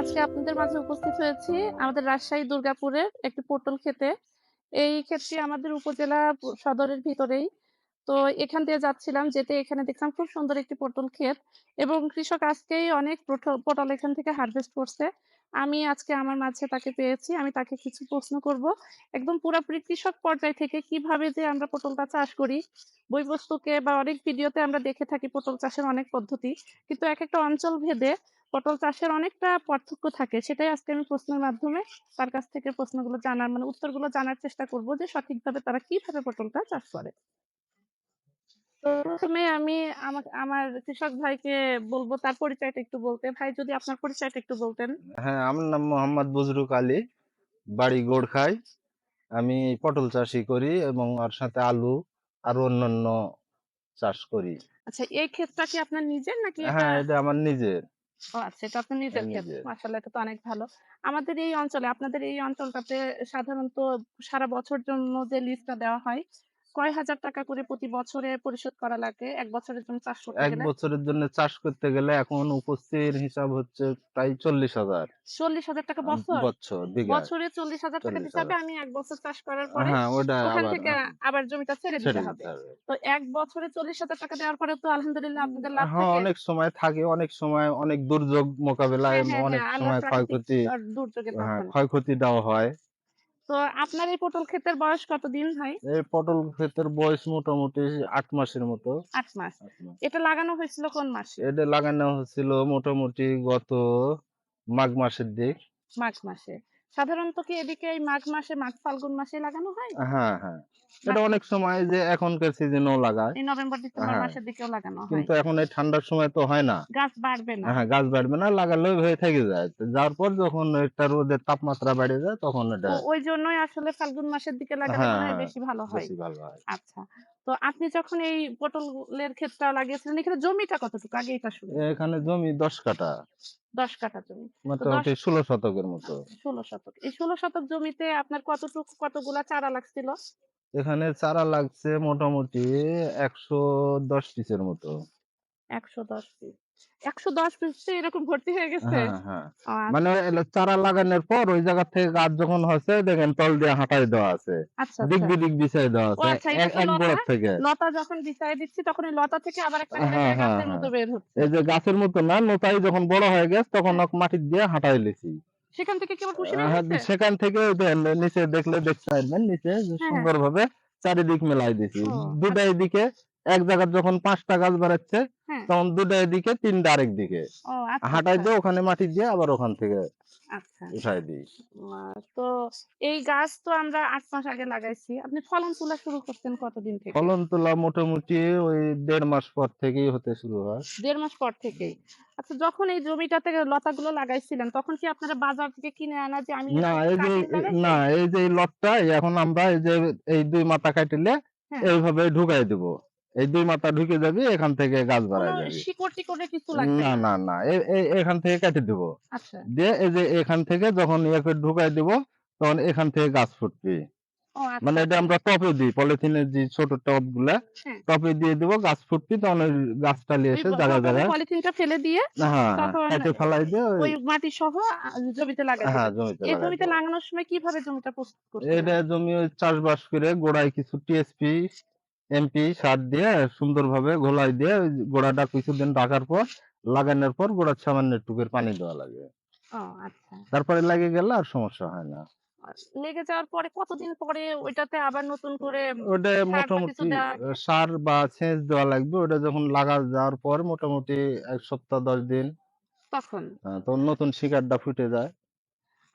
আজকে আপনাদের মাঝে উপস্থিত হয়েছি আমাদের রাজশাহী দুর্গাপুরের একটি পটল ক্ষেতে। এই ক্ষেত্রে আমাদের উপজেলা সদরের ভিতরেই। তো এখান দিয়ে যাচ্ছিলাম, যেতে এখানে দেখলাম খুব সুন্দর একটি পটল ক্ষেত এবং কৃষক আজকেই অনেক পট পটল এখান থেকে হারভেস্ট করছে। আমি আজকে আমার মাঝে তাকে পেয়েছি। আমি তাকে কিছু প্রশ্ন করব। একদম পুরাপুরি কৃষক পর্যায় থেকে কীভাবে যে আমরা পটলটা চাষ করি, বই বস্তুকে বা অনেক ভিডিওতে আমরা দেখে থাকি পটল চাষের অনেক পদ্ধতি। কিন্তু এক একটা অঞ্চল ভেদে পটল চাষের অনেকটা পার্থক্য থাকে। সেটাই আজকে আমি প্রশ্নের মাধ্যমে তার কাছ থেকে প্রশ্নগুলো জানার মানে উত্তরগুলো জানার চেষ্টা করব যে সঠিকভাবে তারা কীভাবে পটলটা চাষ করে। তো ১ম আমি আমা আমার কৃষক ভাইকে বলব তার পরিচয়টা একটু বলতে। ভাই যদি আপনার পরিচয়টা একটু বলতেন। হ্যাঁ, আমার নাম মোহাম্মদ বজরুক আলী। বাড়ি গোড়খাই। আমি পটল চাষই করি এবং আর সাথে আলু আরও অন্যান্য চাষ করি। আচ্ছা এই ক্ষেতটা কি আপনার নিজের নাকি হ্যাঁ, এটা আমার নিজের। ও আচ্ছা এটা আপনি নিজের ক্ষেত। মাশাআল্লাহ এটা তো অনেক ভালো। আমাদের এই অঞ্চলে আপনাদের এই অঞ্চলটাতে সাধারণত সারা বছর জন্য যে লিজটা দেওয়া হয়, কয় হাজার টাকা করে প্রতি বছরে পরিশোধ করা লাগে ১ বছরের জন্য চাষ করতে ১ গেলে? বছরের জন্য চাষ করতে গেলে এখন উপস্থির হিসাব হচ্ছে প্রায় ৪০,০০০ ৪০,০০০ টাকা বছর? বছর। বছরে ৪০,০০০ টাকা দিতে হবে। আমি ১ বছর চাষ করার পরে হ্যাঁ, ওটা ওখান আবার থেকে আবার জমিটা ছেড়ে দিতে হবে। তো এক বছরে ৪০,০০০ টাকা দেওয়ার পরে তো আলহামদুলিল্লাহ আপনাদের লাভ হ্যাঁ। অনেক সময় থাকে, অনেক সময় অনেক দুর্যোগ মোকাবেলায় হ্যাঁ, হ্যাঁ, অনেক হ্যাঁ, সময় প্রাকৃতিক ক্ষয়ক্ষতি আর দুর্যোগে তখন। ক্ষয়ক্ষতি দেওয়া হয়। তো আপনার এই পটল ক্ষেতের বয়স কতদিন ভাই? এই পটল ক্ষেতের বয়স মোটামুটি আট মাসের মতো। ৮ মাস। এটা লাগানো হয়েছিল কোন মাসে? এটা লাগানো হয়েছিল মোটামুটি গত মাঘ মাসের দিক। মাঘ মাসে। সাধারণত কি এদিকে এই মাঘ মাসে মাঘ ফাল্গুন মাসেই লাগানো হয়? হ্যাঁ, হ্যাঁ। এটা অনেক সময় যে এখনকার সিজনেও লাগায়। এই নভেম্বর ডিসেম্বর হ্যাঁ। মাসের দিকেও লাগানো হয়। কিন্তু এখন এই ঠান্ডার সময় তো হয় না। গাছ বাড়বে না। হ্যাঁ, গাছ বাড়বে না, লাগালেও হয়ে থেকে যায়। যাওয়ার পর যখন একটা রোদের তাপমাত্রা বেড়ে যায় তখন এটা ওই জন্যই আসলে ফাল্গুন মাসের দিকে লাগালে হ্যাঁ, হয় হ্যাঁ, বেশি ভালো হয়। বেশি ভালো হয়। আচ্ছা। তো আপনি যখন এই পটলের ক্ষেতটা লাগিয়েছিলেন এখানে জমিটা কতটুকু? আগে এটা শুনি। এখানে জমি ১০ কাঠা। ১০ কাঠা জমি। মোটামুটি ১৬ শতকের মতো। ১৬ শতক। এই ১৬ শতক জমিতে আপনার কতটুকু কতগুলা চারা লাগছিল? এখানে চারা লাগছে মোটামুটি ১১০ পিসের মতো। ১১০ পিস। ১১০ পিসে এরকম ভর্তি হয়ে গেছে? হ্যাঁ, হ্যাঁ। মানে। চারা লাগানোর পর ওই জায়গা থেকে গাছ যখন হচ্ছে দেখেন তল দিয়ে হাঁটাই দেওয়া আছে। আচ্ছা, দিক আচ্ছা। বিছাই দেওয়া আছে। আচ্ছা এক। গোড়ার থেকে। লতা যখন দিচ্ছি তখন ওই লতা থেকে আবার একটা হ্যাঁ, গাছের মতো। বের হচ্ছে। এই যে গাছের মতো না, লতাই যখন বড় হয়ে গেছে তখন। মাটি দিয়ে হাঁটাই লিছি। সেখান থেকে কি আবার? সেখান থেকে নিচে দেখলে দেখতে পারবেন নিচে যে হ্যাঁ। সুন্দরভাবে চারিদিক মেলাই দিছি। ও দুটা আচ্ছা। এদিকে এক জায়গায় যখন ৫ টা গাছ বাড়াচ্ছে হ্যাঁ। তখন দুটা এদিকে ৩ টা আরেক দিকে। আচ্ছা, হাঁটাই আচ্ছা। দিয়ে ওখানে মাটি দিয়ে আবার ওখান থেকে আচ্ছা। উঠাই দিই। তো এই গাছ তো আমরা ৮ মাস আগে লাগাইছি। আপনি ফলন তোলা শুরু করছেন কতদিন থেকে? ফলন তোলা মোটামুটি ওই ১.৫ মাস পর থেকেই হতে শুরু হয়। ১.৫ মাস পর থেকেই। আচ্ছা যখন এই জমিটাতে লতাগুলো লাগাইছিলেন তখন কি আপনারা বাজার থেকে কিনে আনা যে আমি না এই যে না এই যে লটটা এখন আমরা এই যে এই দুই মাথা কাটিলে হ্যাঁ। এইভাবে ঢুকাই দিব। এই ২ মাথা ঢুকে যাবে এখান থেকে গাছ বাড়ায় যাবে। শিকড়-টিকড়ের কিছু লাগবে না, না? না, এখান থেকে কেটে দিব। আচ্ছা। দিয়ে এই যে এখান থেকে যখন ইয়ে করে ঢুকাই দিব তখন এখান থেকে গাছ ফুটবে। ও আচ্ছা, মানে এটা। আমরা টপে দিই পলিথিনের যে ছোট টবগুলা হ্যাঁ। টপে দিয়ে দিব গাছ ফুটবে তখন ওই গাছটা নিয়ে এসে প জায়গায়, পলিথিনটা ফেলে দিয়ে হ্যাঁ। কেটে ফেলাই দিয়ে ওই মাটি সহ জমিতে লাগাই হ্যাঁ, জমিতে এই জমিতে। লাগানোর সময় কীভাবে জমিটা প্রস্তুত করছিলেন? এটা জমি ওই চাষবাস করে গোড়ায় কিছু টিএসপি, এমপি সার দিয়ে সুন্দরভাবে ঘোলাই দিয়ে গোড়াটা কিছুদিন রাখার পর লাগানোর পর গোড়ার সামান্য একটুকুর পানি দেওয়া লাগে। আচ্ছা। তারপরে লাগিয়ে গেলে আর সমস্যা হয় না। লেগে যাওয়ার পরে কতদিন পরে ওইটাতে আবার নতুন করে ওটা মোটামুটি সার বা সেচ দেওয়া লাগবে। ওটা যখন লাগা যাওয়ার পর মোটামুটি ১ সপ্তাহ ১০ দিন তখন? তখন নতুন শিকারটা ফুটে যায়।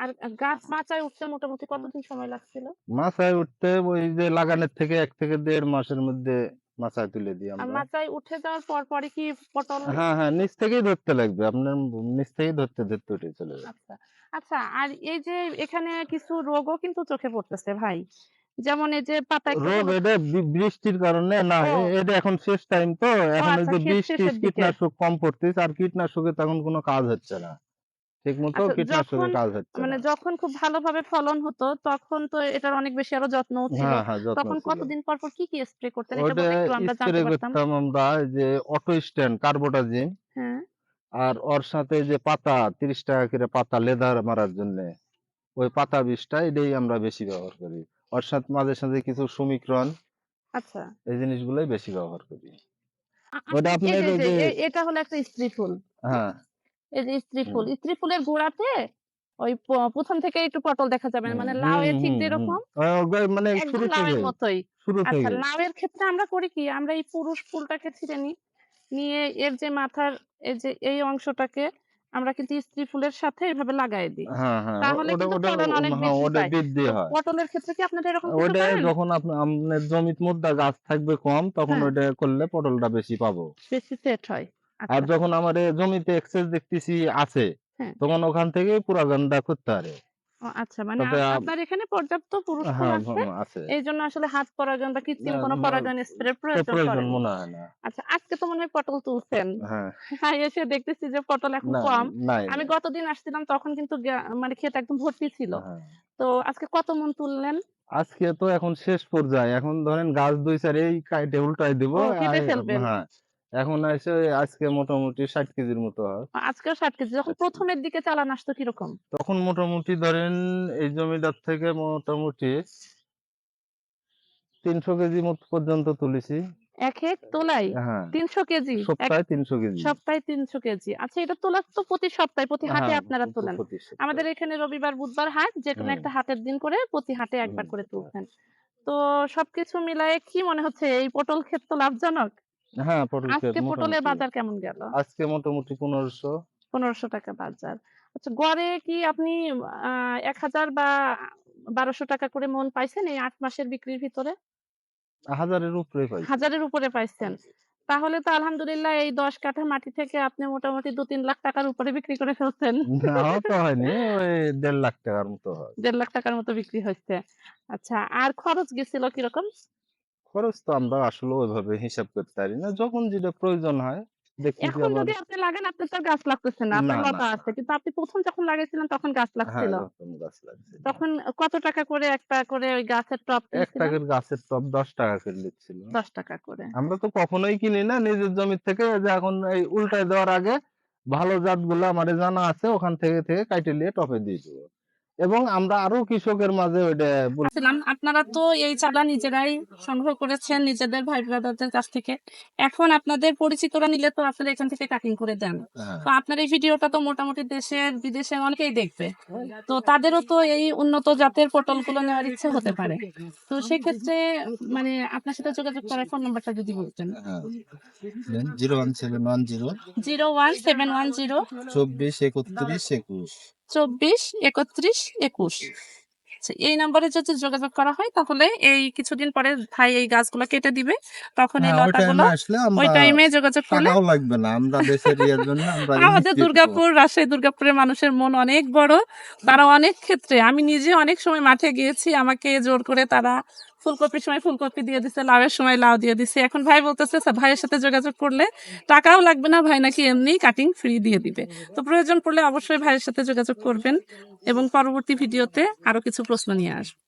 আর গাছ মাচায় উঠতে মোটামুটি কতদিন সময় লাগছিল? মাচায় উঠতে ওই যে লাগানোর থেকে ১ থেকে ১.৫ মাসের মধ্যে মাচায় তুলে দিই আমরা। মাচায় উঠে যাওয়ার পর পরে কি পটল হ্যাঁ, হ্যাঁ, নিচ থেকেই ধরতে লাগবে। আপনার নিচ থেকেই ধরতে, ধরতে উঠে চলে যাবে। আচ্ছা, আচ্ছা আর এই যে এখানে কিছু রোগও কিন্তু চোখে পড়তেছে ভাই। যেমন এই যে পাতায় রোগ এটা বৃষ্টির কারণে না। এটা এখন শেষ টাইম তো এখন এই আচ্ছা যে শীত বিষ শেষের টিষ দিকে। কীটনাশক কম পড়তেছে আর কীটনাশকের তখন কোনো কাজ হচ্ছে না। ঠিকমতো আচ্ছা কীটনাশকের কাজ হচ্ছে মানে যখন খুব ভালোভাবে ফলন হতো তখন তো এটার অনেক বেশি আরও ছিল। হ্যাঁ, হ্যাঁ, যত্ন তখন কতদিন পর, পর কি, কি স্প্রে করতেন? এটা একটু আমরা জানতে পারতাম। আমরা যে অটো স্ট্যান্ড কার্বোটাজিম হ্যাঁ। আর ওর সাথে যে পাতা তিরিশ টাকা করে পাতা লেদার মারার জন্য ওই পাতা বিষটা এটাই আমরা বেশি ব্যবহার করি ওর সাথে মাঝে সাথে কিছু সুমিক্রন আচ্ছা এই জিনিসগুলোই বেশি ব্যবহার করি ওটা আচ্ছা, এ- এটা হলো একটা স্ত্রী ফুল হ্যাঁ এই যে স্ত্রী ফুল স্ত্রী ফুলের গোড়াতে ওই প্রথম থেকে একটু পটল দেখা যাবে মানে লাউ এর ঠিক যেরকম। মানে শুরু থেকে মতোই। আচ্ছা থেকে। লাউয়ের ক্ষেত্রে আমরা করি কি আমরা এই পুরুষ ফুলটাকে ছিঁড়ে নিই নিয়ে এর যে মাথার এই যে এই অংশটাকে আমরা কিন্তু স্ত্রী ফুলের সাথে এভাবে লাগাই দিই। হ্যাঁ হ্যাঁ তাহলে কিন্তু ফলন অনেক হ্যাঁ বেশি হয়। পটলের ক্ষেত্রে কি আপনাদের এরকম ওটা যখন আপনার জমির মধ্যে গাছ থাকবে কম তখন। ওটা করলে পটলটা বেশি পাবো। বেশি সেট হয়। আর আচ্ছা। যখন আমার জমিতে এক্সেস দেখতেছি আছে হ্যাঁ। তখন ওখান থেকে পুরা পুরাগানটা করতে পারে আচ্ছা মানে আপনার এখানে পর্যাপ্ত পুরুষ হ্যাঁ আছে এই জন্য আসলে হাত পরাগায়ন বা কৃত্রিম কোনো না, স্প্রে প্রয়োজন পড়ে না। মনে হয় না। আচ্ছা আজকে তো মনে হয় পটল তুলছেন। হ্যাঁ। হ্যাঁ এসে দেখতেছি যে পটল এখন কম। আমি গতদিন আসছিলাম তখন কিন্তু মানে ক্ষেত একদম ভর্তি ছিল। হ্যাঁ। তো আজকে কত মন তুললেন? আজকে তো এখন শেষ পর্যায়ে। এখন ধরেন গাছ দুই চার এই কাইটে উল্টাই দিব। হ্যাঁ। এখন এসে আজকে মোটামুটি ষাট কেজির মতো হয়। আজকেও ষাট কেজি যখন আচ্ছা। প্রথমের দিকে চালান আসতো কীরকম? তখন মোটামুটি ধরেন এই জমিদার থেকে মোটামুটি তিনশো কেজি মতো পর্যন্ত তুলেছি। এক এক তোলাই হ্যাঁ। তিনশো কেজি? সপ্তাহে তিনশো কেজি। সপ্তাহে তিনশো কেজি। আচ্ছা এটা তোলা তো প্রতি সপ্তাহে প্রতি হাটে হ্যাঁ, আপনারা তোলেন। আমাদের এখানে রবিবার বুধবার হাট যে কোনো একটা হাটের দিন করে প্রতি হাটে একবার করে তুলছেন। তো সবকিছু মিলায়ে কি মনে হচ্ছে এই পটল ক্ষেত তো লাভজনক? হ্যাঁ আজকে পটলের বাজার কেমন গেল? আজকে মোটামুটি পনেরোশো। পনেরোশো টাকা বাজার। আচ্ছা গড়ে কি আপনি এক হাজার বা বারোশো টাকা করে মন পাইছেন এই আট মাসের বিক্রির ভিতরে? হাজারের উপরে পাই হাজারের উপরে পাইছেন। তাহলে তো আলহামদুলিল্লাহ এই দশ কাঠা মাটি থেকে আপনি মোটামুটি দু তিন লাখ টাকার উপরে বিক্রি করে ফেলছেন। হয়নি দেড় লাখ টাকার মতো দেড় লাখ টাকার মতো বিক্রি হচ্ছে আচ্ছা আর খরচ গেছিল কীরকম? খরচ তো আমরা আসলে ওইভাবে হিসাব করতে পারি না। যখন যেটা প্রয়োজন হয় দেখতেছি এখন আবার যদি আপনি লাগান আপনার তো আর গাছ লাগতেছে না। আপনার না, লতা না। আছে কিন্তু আপনি প্রথম যখন লাগাইছিলেন তখন গাছ হ্যাঁ লাগছিল। নতুন গাছ লাগছে। তখন কত টাকা করে একটা করে ওই গাছের টপ এক টাকার গাছের টব দশ টাকা করে দিচ্ছিল। দশ টাকা করে। আমরা তো কখনোই কিনি না নিজের জমি থেকে যে এখন এই উল্টায় দেওয়ার আগে ভালো জাতগুলো আমার জানা আছে ওখান থেকে থেকে কাইটে নিয়ে টপে দিয়ে দেবো। এবং আমরা আরও কৃষকের মাঝে ওইটা আপনারা তো এই চারা নিজেরাই সংগ্রহ করেছেন নিজেদের ভাই ব্রাদারদের কাছ থেকে। এখন আপনাদের পরিচিতরা নিলে তো আসলে এখান থেকে কাটিং করে দেন। হ্যাঁ। তো আপনার এই ভিডিওটা তো মোটামুটি দেশের বিদেশের অনেকেই দেখবে। তো তাদেরও তো এই উন্নত জাতের পটলগুলো নেওয়ার ইচ্ছে হতে পারে। তো সেক্ষেত্রে মানে আপনার সাথে যোগাযোগ করার ফোন নাম্বারটা যদি বলতেন। Zero one seven one zero zero one seven one zero চব্বিশ একত্রিশ একুশ। চব্বিশ একত্রিশ একুশ। আচ্ছা, এই নম্বরে যদি যোগাযোগ করা হয় তাহলে এই কিছুদিন পরে ভাই এই গাছগুলো কেটে দিবে। তখন এই হ্যাঁ, ওই লতাগুলো টাইমে ওই টাইমে যোগাযোগ করলে লাগবে না। আমরা দেশের ইয়ের জন্য আমাদের দুর্গাপুর রাজশাহী দুর্গাপুরের মানুষের মন অনেক বড়। তারা অনেক ক্ষেত্রে আমি নিজে অনেক সময় মাঠে গিয়েছি আমাকে জোর করে তারা ফুলকপির সময় ফুলকপি দিয়ে দিছে, লাউয়ের সময় লাউ দিয়ে দিছে। এখন ভাই বলতেছে ভাইয়ের সাথে যোগাযোগ করলে টাকাও লাগবে না, ভাই নাকি এমনি কাটিং ফ্রি দিয়ে দিবে। তো প্রয়োজন পড়লে অবশ্যই ভাইয়ের সাথে যোগাযোগ করবেন এবং পরবর্তী ভিডিওতে আরও কিছু প্রশ্ন নিয়ে আসব।